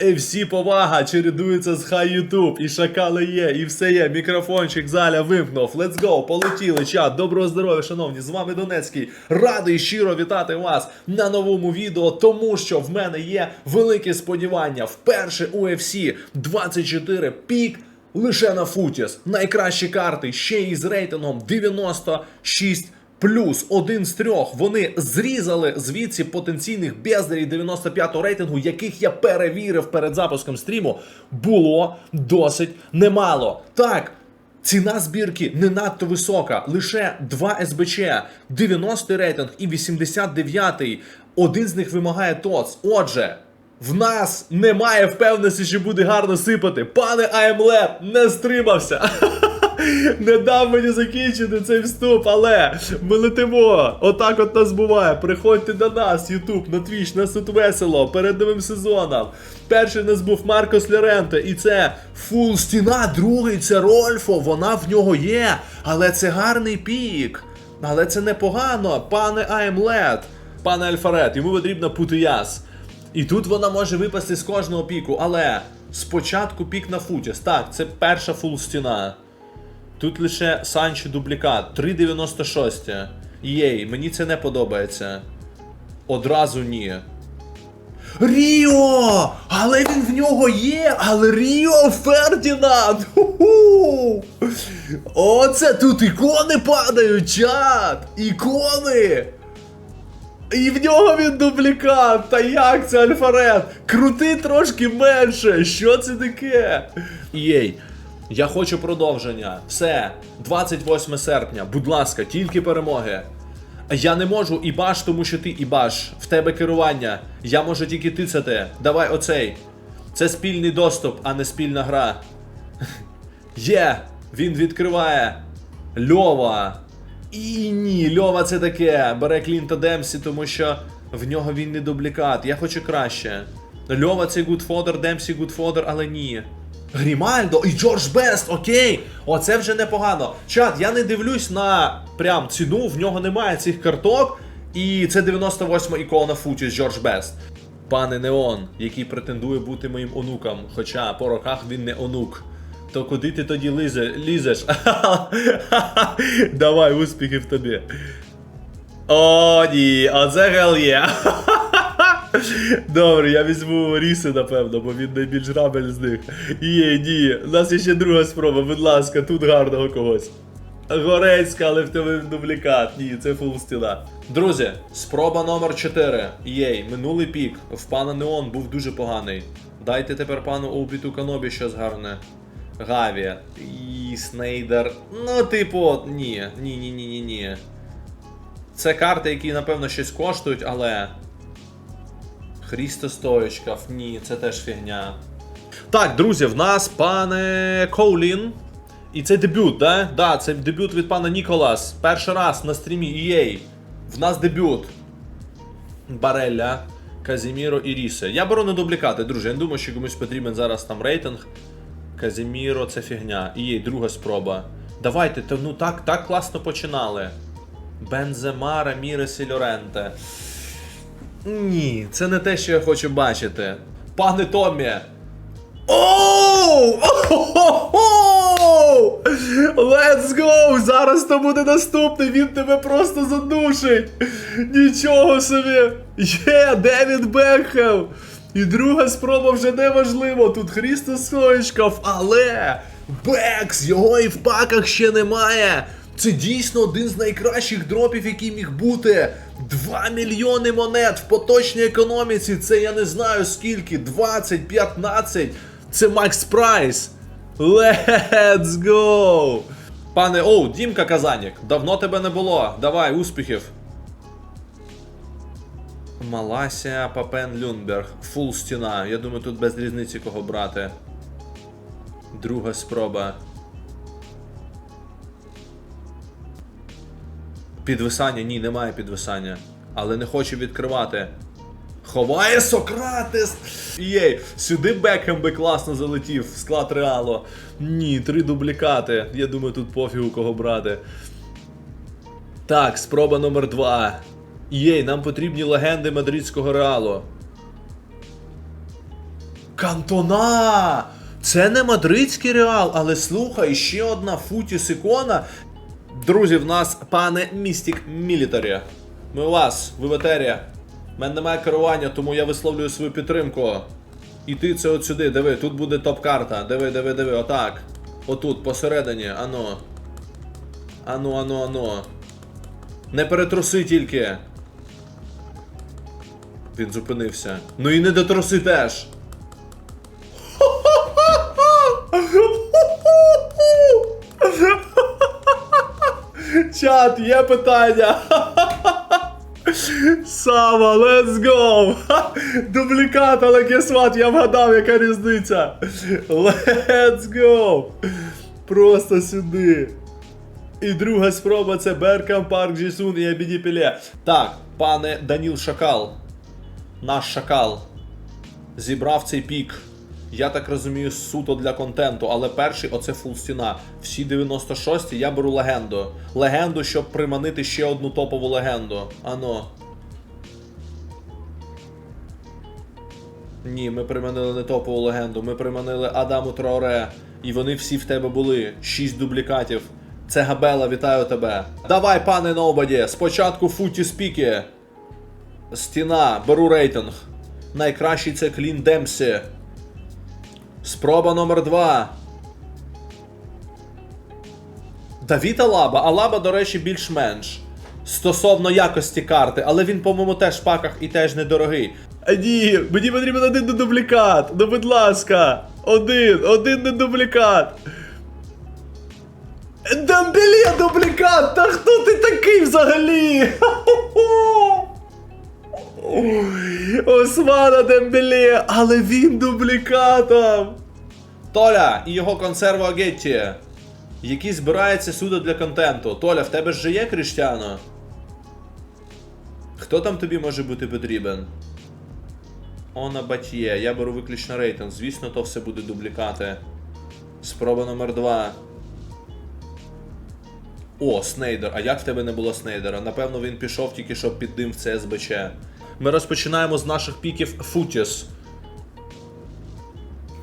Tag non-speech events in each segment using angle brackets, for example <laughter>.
Всі повага чередується з хай Ютуб, і шакали є, і все є. Мікрофончик заля вимкнув. Let's go, полетіли. Чат. Доброго здоров'я, шановні. З вами Донецький. Радий щиро вітати вас на новому відео, тому що в мене є великі сподівання. Вперше UFC 24 пік. Лише на Футіс. Найкращі карти ще й з рейтингом 96 плюс. Один з трьох. Вони зрізали звідси потенційних бездарів 95-го рейтингу, яких я перевірив перед запуском стріму. Було досить немало. Так. Ціна збірки не надто висока, лише 2 СБЧ, 90 рейтинг і 89-й. Один з них вимагає ТОЦ. Отже, в нас немає впевненості, що буде гарно сипати. Пане АМЛЕП не стримався. <laughs> Не дав мені закінчити цей вступ, але ми летимо. Отак от нас буває. Приходьте до нас, Ютуб, на Твіч, нас тут весело, перед новим сезоном. Перший у нас був Маркос Ляренте, і це фул стіна, другий це Рольфо, вона в нього є. Але це гарний пік. Але це непогано, пане Аймлет, пане Альфарет, йому потрібна путияс. І тут вона може випасти з кожного піку, але спочатку пік на футіс. Так, це перша фул стіна. Тут лише Санчо дублікат. 3,96. Єй, мені це не подобається. Одразу ні. Ріо! Але він в нього є! Але Ріо Фердінанд! Ху-ху! Оце тут ікони падають, чат! Ікони! І в нього він дублікат! Та як це Альфарет? Крути трошки менше! Що це таке? Єй, я хочу продовження. Все, 28 серпня, будь ласка, тільки перемоги. Я не можу ібаш, тому що ти ібаш. В тебе керування. Я можу тільки тицяти. Давай оцей. Це спільний доступ, а не спільна гра. <laughs> Є! Він відкриває. Льова. І ні, Льова це таке. Бере Клінта Демсі, тому що в нього він не дублікат. Я хочу краще. Льова це гудфодер, Демсі гудфодер, але ні. Грімальдо і Джордж Бест, окей. Оце вже непогано. Чат, я не дивлюсь на прям ціну, в нього немає цих карток. І це 98 ікона футі з Джордж Бест. Пане Неон, який претендує бути моїм онуком, хоча по роках він не онук. То куди ти тоді лізе, лізеш? <laughs> Давай, успіхів тобі. О, ні, оце гел є. <laughs> Добре, я візьму Ріси, напевно, бо він найбільш грабель з них. Є, ні, у нас є ще друга спроба, будь ласка, тут гарного когось. Горецька, але в тебе дублікат. Ні, це фул стіна. Друзі, спроба номер 4. Єй, минулий пік. В пана Неон був дуже поганий. Дайте тепер пану Обіту Канобі щось гарне. Гаві. І Снейдер. Ну, типу, ні, ні, ні, ні, ні, ні. Це карти, які, напевно, щось коштують, але. Хрісто Стоєчков, ні, це теж фігня. Так, друзі, в нас пане Коулін. І це дебют, да? Да, це дебют від пана Ніколас. Перший раз на стрімі EA. В нас дебют. Барелля, Казіміро і Рісе. Я беру на дублікати, друзі. Я не думаю, що комусь потрібен зараз там рейтинг. Казіміро, це фігня. EA, друга спроба. Давайте, та, ну так, так класно починали. Бензема, Рамірес і Лоренте. Ні, це не те, що я хочу бачити. Пане Томі. Оу! Оу! <laughs> Let's go! Зараз то буде наступний, він тебе просто задушить. Нічого собі. Є, Девід Бекхем. І друга спроба вже неважливо. Тут Хрісто Стоїчков, але Бекс, його і в паках ще немає. Це дійсно один з найкращих дропів, який міг бути. 2 мільйони монет в поточній економіці. Це я не знаю скільки. 20, 15. Це Макс Прайс. Let's go! Пане Оу, Дімка Казанік, давно тебе не було. Давай, успіхів. Малася Папен Люнберг. Фул стіна. Я думаю, тут без різниці кого брати. Друга спроба. Підвисання, ні, немає підвисання. Але не хочу відкривати. Ховає Сократес! Єй, сюди Бекхем би класно залетів в склад реалу. Ні, три дублікати. Я думаю, тут пофігу кого брати. Так, спроба номер два. Єй, нам потрібні легенди мадридського реалу. Кантона! Це не мадридський реал, але слухай, ще одна футіс ікона. Друзі, в нас пане Містік Мілітарі. Ми у вас, ви в етері. У мене немає керування, тому я висловлюю свою підтримку. І ти це от сюди, диви, тут буде топ-карта. Диви, диви, диви, отак. Отут, посередині, ано. Ану, ану, ану. Не перетруси тільки. Він зупинився. Ну і не дотруси теж. Чат, є питання. Сава, let's go! Дублікат, але кесват, я вгадав, яка різниця. Let's go! Просто сюди. І друга спроба це Беркам, Парк Джісун і Абіді Піле. Так, пане Даніл Шакал. Наш шакал. Зібрав цей пік. Я так розумію, суто для контенту, але перший оце фул стіна. Всі 96 я беру легенду. Легенду, щоб приманити ще одну топову легенду. Ано. Ні, ми приманили не топову легенду, ми приманили Адаму Траоре. І вони всі в тебе були. Шість дублікатів. Це Габела, вітаю тебе. Давай, пане Нобаді, спочатку футі спіки. Стіна, беру рейтинг. Найкращий це Клін Демсі. Спроба номер 2. Давід Алаба. Алаба, до речі, більш-менш. Стосовно якості карти, але він, по-моєму, теж в паках і теж недорогий. А ні, мені потрібен один недублікат. Ну, будь ласка. Один, один недублікат. Дембелє дублікат! Та хто ти такий взагалі? Османа Дембеле, але він дублікатом. Толя і його консерва Гетті, які збираються сюди для контенту. Толя, в тебе ж є Кріштяно? Хто там тобі може бути потрібен? Она Батьє, я беру виключно рейтинг. Звісно, то все буде дублікати. Спроба номер 2. О, Снейдер. А як в тебе не було Снейдера? Напевно, він пішов тільки щоб під дим в ЦСБЧ. Ми розпочинаємо з наших піків Футіс.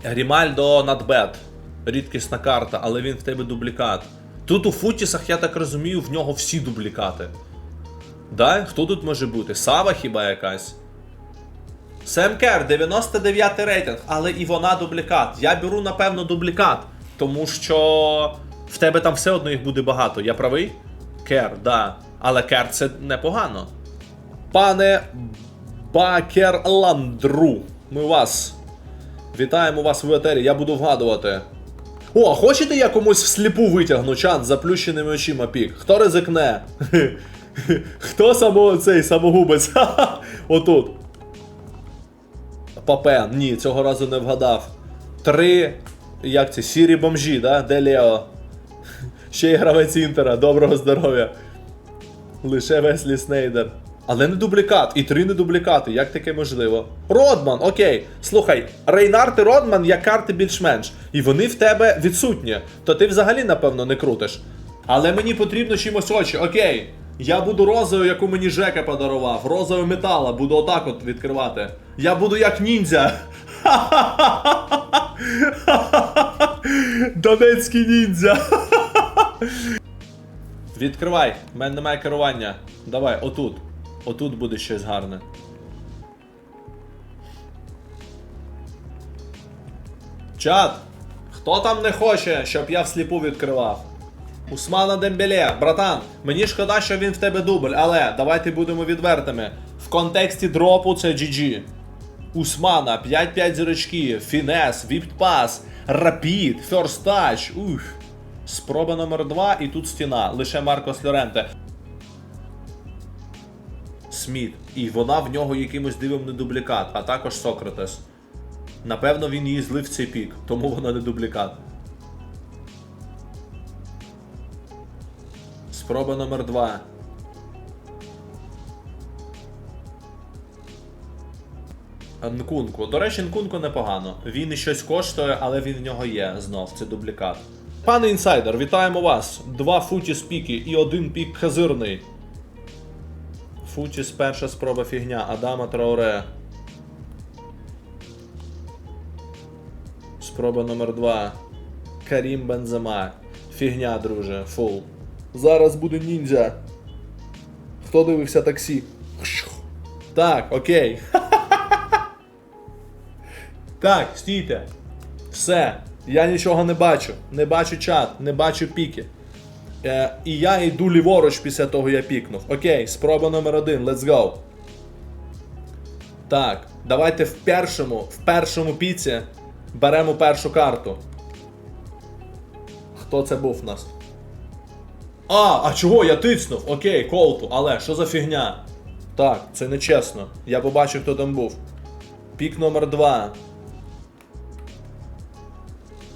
Грімальдо Надбет. Рідкісна карта, але він в тебе дублікат. Тут у Футісах, я так розумію, в нього всі дублікати. Да? Хто тут може бути? Сава хіба якась? Сем Кер, 99 рейтинг, але і вона дублікат. Я беру, напевно, дублікат, тому що в тебе там все одно їх буде багато. Я правий? Кер, да. Але Кер це непогано. Пане Бакерландру, ми вас. Вітаємо вас в етері, я буду вгадувати. О, а хочете я комусь всліпу витягну чат з заплющеними очима пік? Хто ризикне? <laughs> Хто само цей самогубець? <laughs> Отут. Папен, ні, цього разу не вгадав. Три. Як це? Сірі бомжі, да? Де Лео? <laughs> Ще й гравець Інтера, доброго здоров'я. Лише Веслі Снейдер. Але не дублікат, і три не дублікати. Як таке можливо? Родман, окей. Слухай, Рейнард і Родман як карти більш-менш. І вони в тебе відсутні. То ти взагалі, напевно, не крутиш. Але мені потрібно чимось очі, окей. Я буду розою, яку мені Жека подарував. Розою метала, буду отак от відкривати. Я буду як ніндзя. <laughs> Донецький ніндзя. <laughs> Відкривай, в мене немає керування. Давай, отут. Отут буде щось гарне. Чат! Хто там не хоче, щоб я всліпу відкривав? Усмана Дембеле, братан, мені шкода, що він в тебе дубль, але давайте будемо відвертими. В контексті дропу це GG. Усмана, 5-5 зірочки, Фінес, Віпт-пас, Рапід, Touch, ух. Спроба номер 2 і тут стіна. Лише Маркос Лоренте. Сміт. І вона в нього якимось дивом не дублікат, а також Сократес. Напевно, він її злив в цей пік, тому вона не дублікат. Спроба номер 2. Нкунку. До речі, Нкунку непогано. Він і щось коштує, але він в нього є знов. Це дублікат. Пане інсайдер, вітаємо вас! Два футі піки і один пік хазирний. Футіс перша спроба фігня. Адама Трауре. Спроба номер 2. Карім Бензема. Фігня, друже, фул. Зараз буде ніндзя. Хто дивився таксі? Так, окей. <laughs> Так, стійте. Все. Я нічого не бачу. Не бачу чат, не бачу піки. Е, і я йду ліворуч після того, я пікнув. Окей, спроба номер один, let's go. Так, давайте в першому, в першому піці беремо першу карту. Хто це був в нас? А, а чого я тицнув? Окей, колту, але що за фігня? Так, це не чесно. Я побачив, хто там був. Пік номер 2.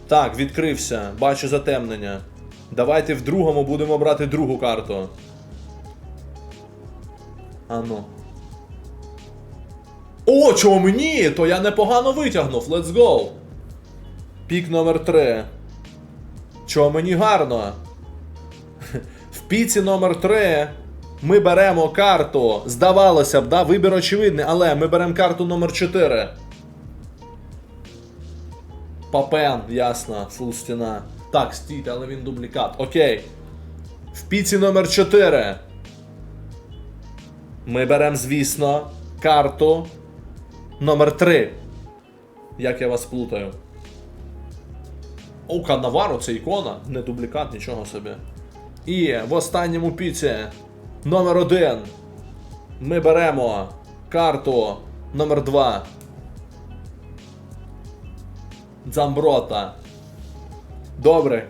Так, відкрився. Бачу затемнення. Давайте в другому будемо брати другу карту. Ану. О, чого мені? То я непогано витягнув. Let's go. Пік номер 3. Чого мені гарно? В піці номер 3 ми беремо карту. Здавалося б, да, вибір очевидний, але ми беремо карту номер 4. Папен, ясно, фул стіна. Так, стійте, але він дублікат. Окей. В піці номер 4. Ми беремо, звісно, карту номер 3. Як я вас плутаю. О, Канаваро це ікона, не дублікат, нічого собі. І в останньому піці номер 1. Ми беремо карту номер 2. Дзамброта. Добре.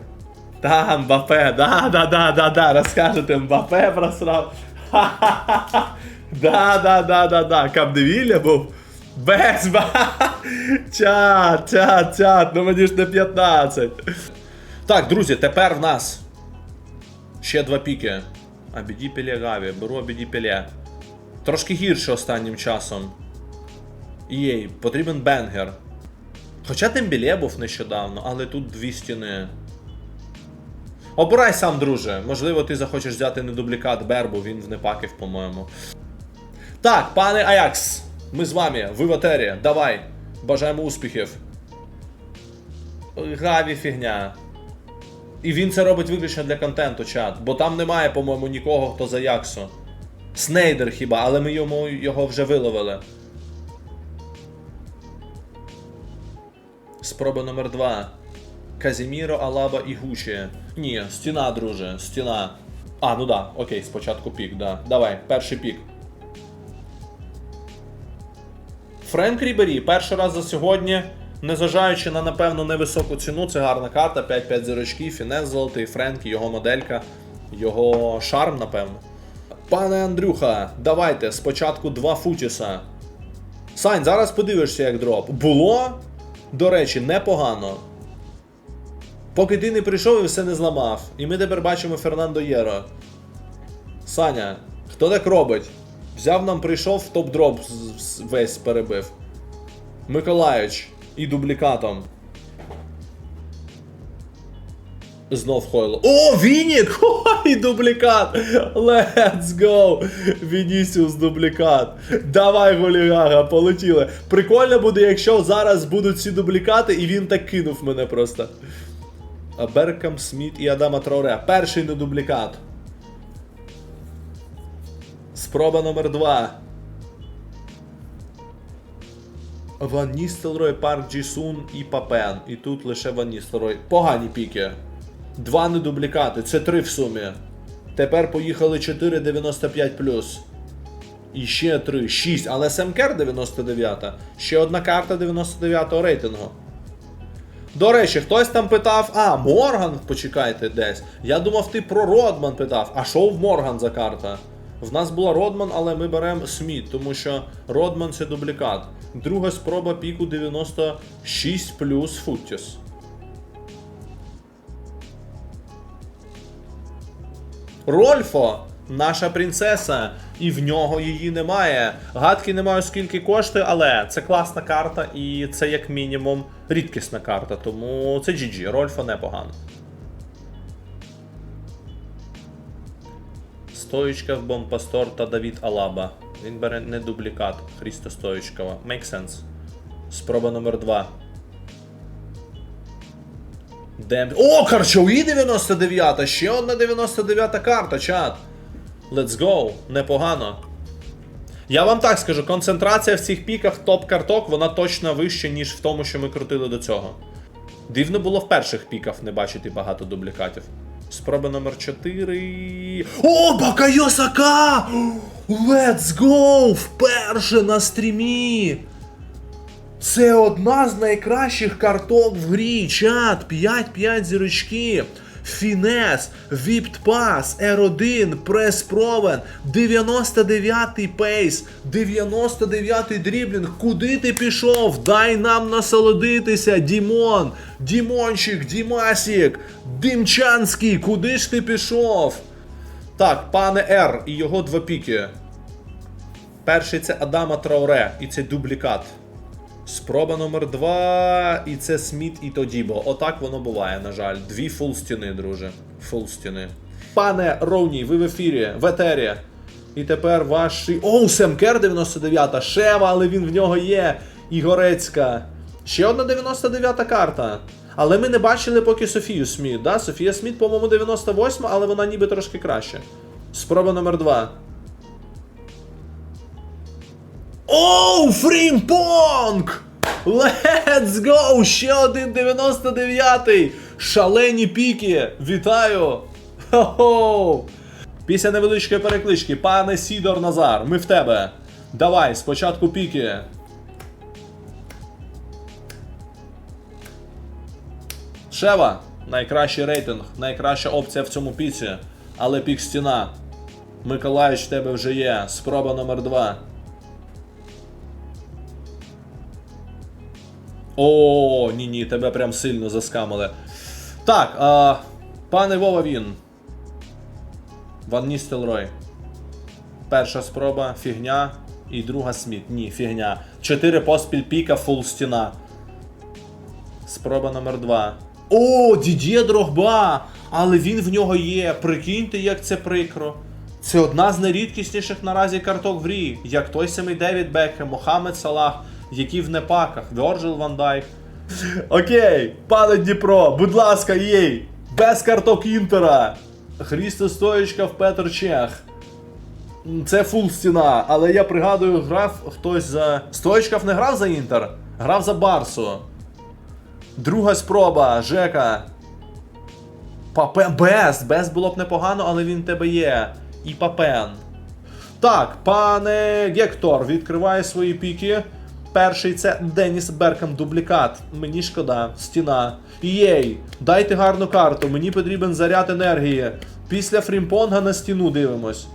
Да, Мбапе, да, да, да, да, да, розкажете, Мбапе просрав. <laughs> Да, да, да, да, да. Капдевілля був. Без ба. Чат, чат, чат, ну мені ж не 15. Так, друзі, тепер в нас ще два піки. Абіді Пеле Гаві, беру Абіді Пеле. Трошки гірше останнім часом. Єй, потрібен бенгер. Хоча Дембілє був нещодавно, але тут дві стіни. Обирай сам, друже. Можливо, ти захочеш взяти не дублікат Бербу, він в непаків, по-моєму. Так, пане Аякс, ми з вами, ви в етері, давай. Бажаємо успіхів. Гаві фігня. І він це робить виключно для контенту, чат. Бо там немає, по-моєму, нікого, хто за Яксу. Снейдер хіба, але ми йому його вже виловили. Спроба номер 2. Казіміро, Алаба і Гучі. Ні, стіна, друже, стіна. А, ну да, окей, спочатку пік, да. Давай, перший пік. Френк Рібері, перший раз за сьогодні, незважаючи на напевно невисоку ціну, це гарна карта, 5-5 зірочків, фінес золотий, Френк, його моделька, його шарм, напевно. Пане Андрюха, давайте спочатку два футіса. Сань, зараз подивишся, як дроп. Було, до речі, непогано. Поки ти не прийшов і все не зламав. І ми тепер бачимо Фернандо Єро. Саня, хто так робить? Взяв нам прийшов, топ-дроп з- з- весь перебив. Миколаївич і дублікатом. Знов хойло. О, Вінік! <laughs> І дублікат! Let's go! Вінісіус дублікат. Давай, Голігага, полетіли. Прикольно буде, якщо зараз будуть ці дублікати, і він так кинув мене просто. Беркам, Сміт і Адама Трауре. Перший не дублікат. Спроба номер 2. Ван Ністелрой, Парк Джісун і Папен. І тут лише Ван Ністелрой. Погані піки. Два недублікати, це три в сумі. Тепер поїхали 4,95. І ще 3, 6, але Семкер 99. Ще одна карта 99 рейтингу. До речі, хтось там питав, а, Морган, почекайте десь. Я думав, ти про Родман питав. А що в Морган за карта? В нас була Родман, але ми беремо Сміт, тому що Родман це дублікат. Друга спроба піку 96 плюс Футтіс. Рольфо, наша принцеса, і в нього її немає. Гадки не маю скільки коштує, але це класна карта і це як мінімум рідкісна карта, тому це GG, Рольфо непогано. Стоїчка в Бомпастор та Давід Алаба. Він бере не дублікат Хрісто Стоїчкова. Make sense. Спроба номер 2. Дем... О, Карчові 99! Ще одна 99 карта, чат. Let's go. Непогано. Я вам так скажу, концентрація в цих піках топ-карток, вона точно вища, ніж в тому, що ми крутили до цього. Дивно було в перших піках не бачити багато дублікатів. Спроба номер 4. О, Бакайосака! <gasps> Let's go! Вперше на стрімі! Це одна з найкращих карток в грі. Чат, 5-5 зірочки. Фінес, Віпт Пас, R1, Прес Провен, 99-й пейс, 99-й дріблінг. Куди ти пішов? Дай нам насолодитися, Дімон, Дімончик, Дімасік, Димчанський, куди ж ти пішов? Так, пане Р і його два піки. Перший це Адама Трауре, і це дублікат. Спроба номер два, і це Сміт і Тодібо. Отак воно буває, на жаль. Дві фул стіни, друже. Фул стіни. Пане Роуні, ви в ефірі, в етері. І тепер ваші. Оу, Семкер 99 Шева, але він в нього є. Ігорецька. Ще одна 99-та карта. Але ми не бачили поки Софію Сміт. Да? Софія Сміт, по-моєму, 98, але вона ніби трошки краще. Спроба номер два. Оу, Фрімпонг! Let's go! Ще один 99-й! Шалені піки! Вітаю! Хо-хо! Після невеличкої переклички, пане Сідор Назар, ми в тебе. Давай, спочатку піки. Шева, найкращий рейтинг, найкраща опція в цьому піці. Але пік стіна. Миколаївич в тебе вже є. Спроба номер 2. О, ні, ні, тебе прям сильно заскамили. Так, а, пане Вова він. Ван Ністелрой. Перша спроба, фігня. І друга Сміт. Ні, фігня. Чотири поспіль піка, фул стіна. Спроба номер два. О, Дідє Дрогба! Але він в нього є. Прикиньте, як це прикро. Це одна з найрідкісніших наразі карток в грі, як той самий Девід Бекхем, Мохамед Салах, які в непаках, Вьорджил Ван Дайк. Окей, пане Дніпро, будь ласка, їй! Без карток Інтера! Хрісто Стоєчка в Петр Чех. Це фул стіна, але я пригадую, грав хтось за. Стоєчков не грав за Інтер, грав за Барсу. Друга спроба, Жека. Папен. Без. Без було б непогано, але він тебе є. І папен. Так, пане Гектор, відкриває свої піки. Перший це Деніс Беркам дублікат. Мені шкода, стіна. Єй, дайте гарну карту, мені потрібен заряд енергії. Після Фрімпонга на стіну дивимось.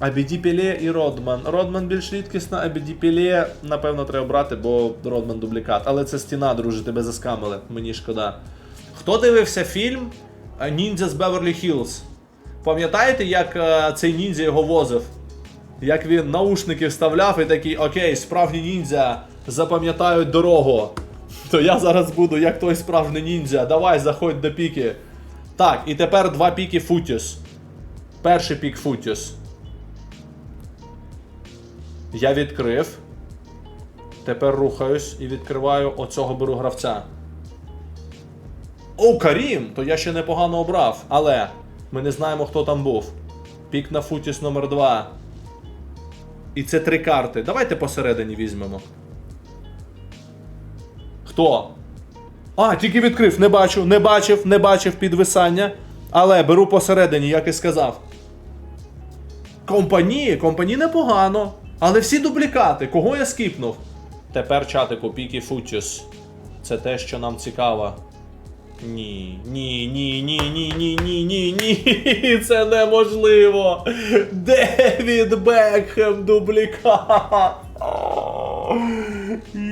Абіді Піле і Родман. Родман більш рідкісна, Абіді Піле, напевно, треба брати, бо Родман дублікат. Але це стіна, друже, тебе заскамили. Мені шкода. Хто дивився фільм Ніндзя з Беверлі Хіллз? Пам'ятаєте, як е, цей ніндзя його возив? Як він наушники вставляв і такий, окей, справжні ніндзя запам'ятають дорогу. То я зараз буду як той справжній ніндзя. Давай, заходь до піки. Так, і тепер два піки Футіс. Перший пік Футіс. Я відкрив. Тепер рухаюсь і відкриваю оцього беру гравця. О, Карім! То я ще непогано обрав, але ми не знаємо, хто там був. Пік на Футіс номер 2. І це три карти. Давайте посередині візьмемо. Хто? А, тільки відкрив, не бачу, не бачив, не бачив підвисання. Але беру посередині, як і сказав. Компанії, компанії непогано. Але всі дублікати, кого я скіпнув? Тепер чатику Пікі Футіс. Це те, що нам цікаво. Ні, ні, ні, ні, ні, ні, ні, ні, ні. <laughs> Це неможливо. Девід Бекхем дублікат.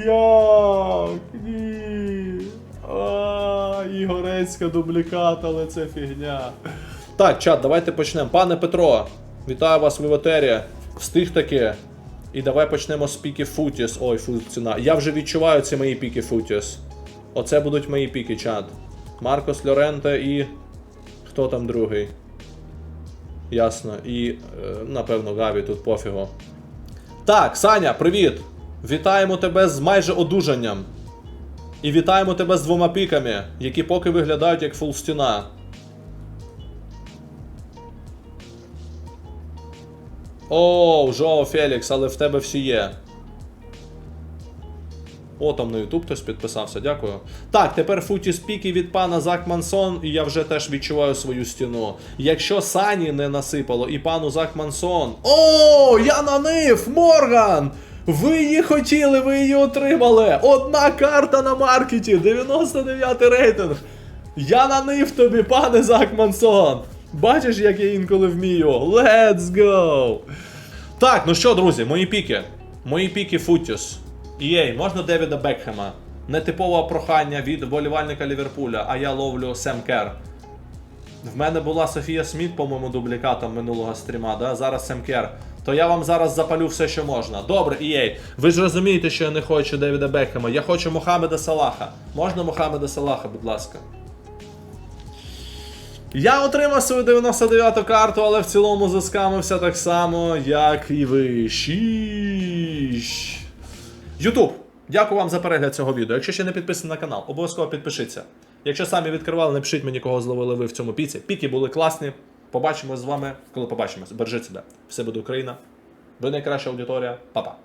Як? Ні. Ігорецька дублікат, але це фігня. Так, чат, давайте почнемо. Пане Петро, вітаю вас в Івотері. Встиг таки. І давай почнемо з піки Футіс. Ой, фу, ціна. Я вже відчуваю ці мої піки Футіс. Оце будуть мої піки, чат. Маркос Льоренте і. Хто там другий? Ясно. І, е, напевно, Гаві тут пофігу. Так, Саня, привіт! Вітаємо тебе з майже одужанням. І вітаємо тебе з двома піками, які поки виглядають як фулстіна. О, Жоо Фелікс, але в тебе всі є. О, там на YouTube хтось підписався, дякую. Так, тепер футі спіки від пана Зак Мансон, і я вже теж відчуваю свою стіну. Якщо Сані не насипало і пану Зак Мансон. О, я нанив! Морган! Ви її хотіли, ви її отримали! Одна карта на маркеті, 99 рейтинг. Я нанив тобі, пане Зак Мансон! Бачиш, як я інколи вмію? Let's go! Так, ну що, друзі, мої піки. Мої піки Футіс. Єй, можна Девіда Бекхема. Нетипове прохання від вболівальника Ліверпуля, а я ловлю Сем Кер. В мене була Софія Сміт, по-моєму, дублікатом минулого стріма, да? зараз Сем Кер. То я вам зараз запалю все, що можна. Добре, EA, ви ж розумієте, що я не хочу Девіда Бекхема. Я хочу Мохамеда Салаха. Можна Мохамеда Салаха, будь ласка. Я отримав свою 99-ту карту, але в цілому заскамився так само, як і ви. Шіш. Ютуб, дякую вам за перегляд цього відео. Якщо ще не підписані на канал, обов'язково підпишіться. Якщо самі відкривали, напишіть мені, кого зловили ви в цьому піці. Піки були класні. Побачимось з вами, коли побачимось. Бережіть себе. Все буде Україна. Ви найкраща аудиторія. Па-па.